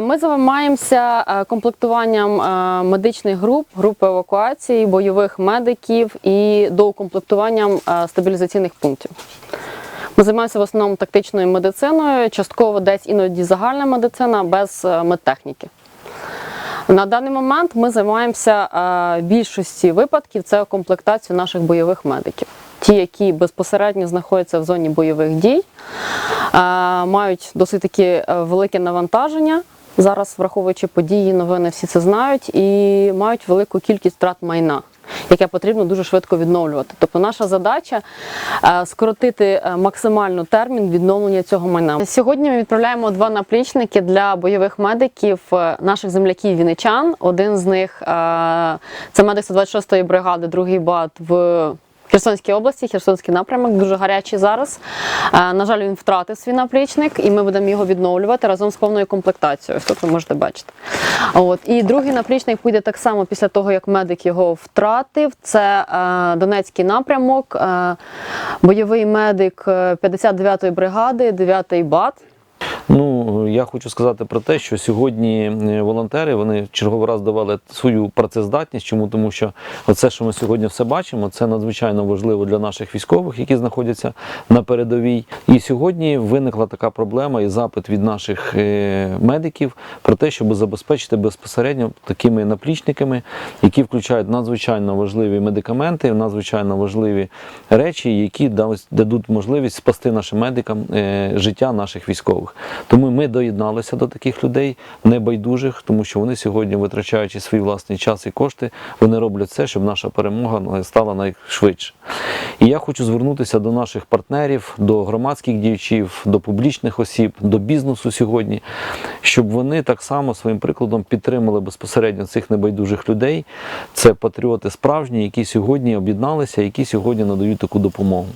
Ми займаємося е, комплектуванням е, медичних груп, груп евакуації, бойових медиків і доукомплектуванням е, стабілізаційних пунктів. Ми займаємося в основному тактичною медициною, частково десь іноді загальна медицина без е, медтехніки. На даний момент ми займаємося е, більшості випадків це комплектацію наших бойових медиків. Ті, які безпосередньо знаходяться в зоні бойових дій, е, мають досить таки е, велике навантаження. Зараз, враховуючи події, новини, всі це знають і мають велику кількість втрат майна, яке потрібно дуже швидко відновлювати. Тобто наша задача е, скоротити е, максимально термін відновлення цього майна. Сьогодні ми відправляємо два наплічники для бойових медиків е, наших земляків вінничан. Один з них це медик 126-ї бригади, другий бат в Херсонській області, Херсонський напрямок, дуже гарячий зараз. Е, На жаль, він втратив свій наплічник, і ми будемо його відновлювати разом з повною комплектацією. Тут ви можете бачити. От. І другий наплічник піде так само після того, як медик його втратив. Це е, Донецький напрямок, е, бойовий медик е, 59-ї бригади, 9-й бат. Я хочу сказати про те, що сьогодні е, волонтери вони черговий раз довели свою працездатність. Чому? Тому що оце, що ми сьогодні все бачимо, це надзвичайно важливо для наших військових, які знаходяться на передовій. І сьогодні виникла така проблема і запит від наших е, медиків про те, щоб забезпечити безпосередньо такими наплічниками, які включають надзвичайно важливі медикаменти, надзвичайно важливі речі, які дадуть можливість спасти нашим медикам е, життя наших військових. Тому ми доєдналися до таких людей небайдужих, тому що вони сьогодні, витрачаючи свій власний час і кошти, вони роблять все, щоб наша перемога стала найшвидше. І я хочу звернутися до наших партнерів, до громадських діячів, до публічних осіб, до бізнесу сьогодні, щоб вони так само своїм прикладом підтримали безпосередньо цих небайдужих людей. Це патріоти справжні, які сьогодні об'єдналися, які сьогодні надають таку допомогу.